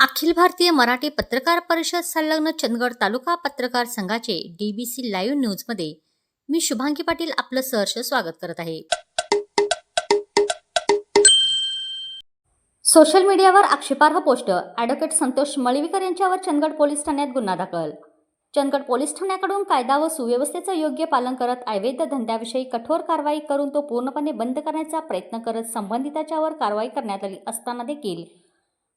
अखिल भारतीय मराठी पत्रकार परिषद संलग्न चंदगड तालुका पत्रकार संघाचे डीबीसी लाईव्ह न्यूजमध्ये मी शुभांगी पाटील आपलं सहर्ष स्वागत करत आहे. सोशल मीडियावर आक्षेपार्ह पोस्ट ॲडव्होकेट संतोष मळवीकर यांच्यावर चंदगड पोलीस ठाण्यात गुन्हा दाखल. चंदगड पोलीस ठाण्याकडून कायदा व सुव्यवस्थेचं योग्य पालन करत अवैध धंद्याविषयी कठोर कारवाई करून तो पूर्णपणे बंद करण्याचा प्रयत्न करत संबंधिताच्यावर कारवाई करण्यात आली असताना देखील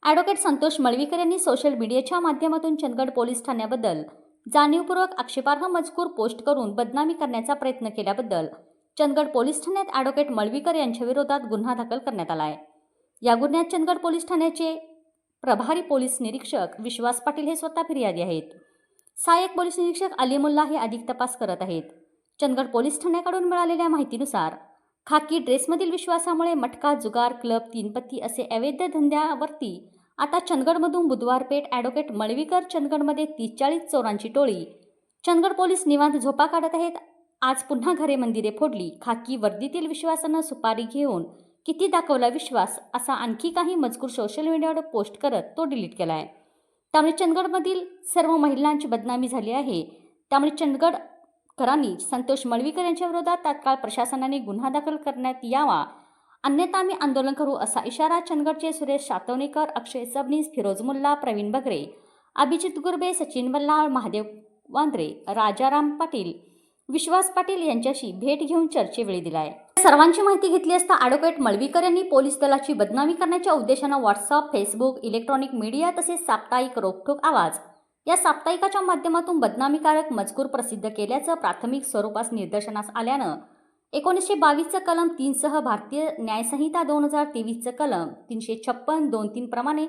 ॲडव्होकेट संतोष मळवीकर यांनी सोशल मीडियाच्या माध्यमातून चंदगड पोलीस ठाण्याबद्दल जाणीवपूर्वक आक्षेपार्ह मजकूर पोस्ट करून बदनामी करण्याचा प्रयत्न केल्याबद्दल चंदगड पोलीस ठाण्यात ॲडव्होकेट मळवीकर यांच्याविरोधात गुन्हा दाखल करण्यात आला आहे. या गुन्ह्यात चंदगड पोलीस ठाण्याचे प्रभारी पोलीस निरीक्षक विश्वास पाटील हे स्वतः फिर्यादी आहेत. सहाय्यक पोलीस निरीक्षक अलीमुल्ला हे अधिक तपास करत आहेत. चंदगड पोलीस ठाण्याकडून मिळालेल्या माहितीनुसार खाकी ड्रेसमधील विश्वासामुळे मटका जुगार क्लब तीनपत्ती असे अवैध धंद्यावरती आता चंदगडमधून बुधवार पेठ ॲडव्होकेट मळवीकर चंदगडमध्ये तीस चाळीस चोरांची टोळी. चंदगड पोलीस निवांत झोपा काढत आहेत. आज पुन्हा घरे मंदिरे फोडली. खाकी वर्दीतील विश्वासानं सुपारी घेऊन किती दाखवला विश्वास असा आणखी काही मजकूर सोशल मीडियावर पोस्ट करत तो डिलीट केला आहे त्यामुळे चंदगडमधील सर्व महिलांची बदनामी झाली आहे. त्यामुळे चंदगडकरांनी संतोष मळवीकर यांच्या विरोधात तात्काळ प्रशासनाने गुन्हा दाखल करण्यात यावा. अन्यथा आम्ही आंदोलन करू असा इशारा चंदगडचे सुरेश सातवणेकर अक्षय सबनीस फिरोज मुल्ला प्रवीण बगरे अभिजित गुरबे सचिन बल्लाळ महादेव वांद्रे राजाराम पाटील विश्वास पाटील यांच्याशी भेट घेऊन चर्चेवेळी दिलाय. सर्वांची माहिती घेतली असता ॲडव्होकेट मळवीकर यांनी पोलीस दलाची बदनामी करण्याच्या उद्देशानं व्हॉट्सअप फेसबुक इलेक्ट्रॉनिक मीडिया तसेच साप्ताहिक रोखठोक आवाज या साप्ताहिकाच्या माध्यमातून बदनामीकारक मजकूर प्रसिद्ध केल्याचं प्राथमिक स्वरूपास निदर्शनास आल्यानं एकोणीसशे बावीसचं कलम तीनसह भारतीय न्यायसंहिता दोन हजार तेवीसचं कलम तीनशे छप्पन दोन तीन प्रमाणे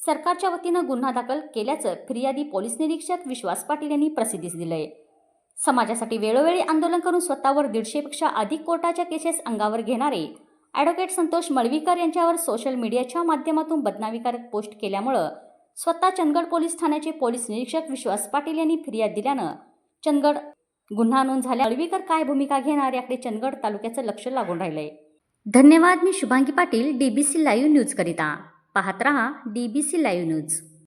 सरकारच्या वतीनं गुन्हा दाखल केल्याचं फिर्यादी पोलीस निरीक्षक विश्वास पाटील यांनी प्रसिद्धीस दिलंय. समाजासाठी वेळोवेळी आंदोलन करून स्वतःवर दीडशेपेक्षा अधिक कोर्टाच्या केसेस अंगावर घेणारे ॲडव्होकेट संतोष मळवीकर यांच्यावर सोशल मीडियाच्या माध्यमातून बदनामीकारक पोस्ट केल्यामुळं स्वतः चंदगड पोलीस ठाण्याचे पोलीस निरीक्षक विश्वास पाटील यांनी फिर्याद दिल्यानं चंदगड गुन्हा नोंद झाल्या अळवीकर काय भूमिका घेणार याकडे चंदगड तालुक्याचं लक्ष लागून राहिलंय. धन्यवाद मी Shubhangi Patil DBC live news करिता. पाहत रहा डीबीसी लाईव्ह न्यूज